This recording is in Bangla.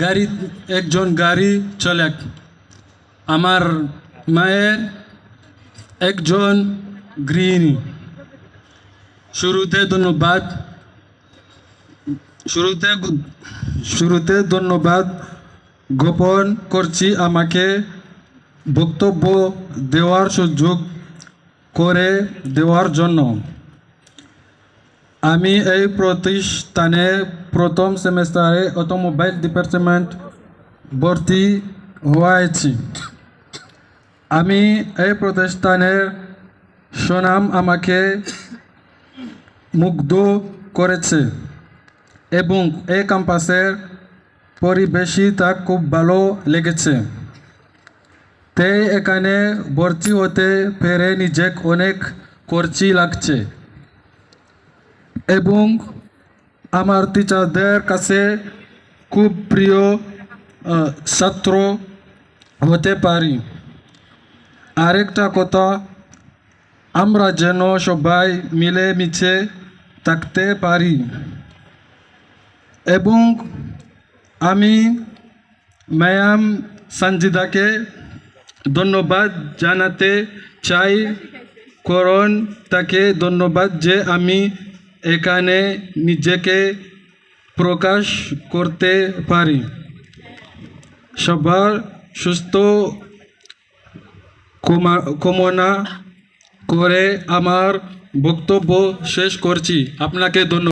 গাড়ি, একজন গাড়ি চালক আমার মায়ের একজন গৃহিণী। শুরুতে ধন্যবাদ। শুরুতে শুরুতে ধন্যবাদ। গোপন করছি আমাকে বক্তব্য দেওয়ার সুযোগ করে দেওয়ার জন্য। আমি এই প্রতিষ্ঠানে প্রথম সেমেস্টারে অটোমোবাইল ডিপার্টমেন্ট ভর্তি হয়েছি। আমি এই প্রতিষ্ঠানের সুনাম আমাকে মুগ্ধ করেছে এবং এই ক্যাম্পাসের পরিবেশই তা খুব ভালো লেগেছে। তাই এখানে ভর্তি হতে পেরে নিজেক অনেক করছি লাগছে। এবং আমার টিচারদের কাছে খুব প্রিয় ছাত্র হতে পারি। আরেকটা কথা, আমরা যেন সবাই মিলে মিছে থাকতে পারি। এবং আমি ম্যাম সঞ্জিদাকে ধন্যবাদ জানাতে চাই, করণ তাকে ধন্যবাদ যে আমি এখানে নিজেকে প্রকাশ করতে পারি। সবার সুস্থ কমনা করে আমার বক্তব্য শেষ করছি। আপনাকে ধন্যবাদ।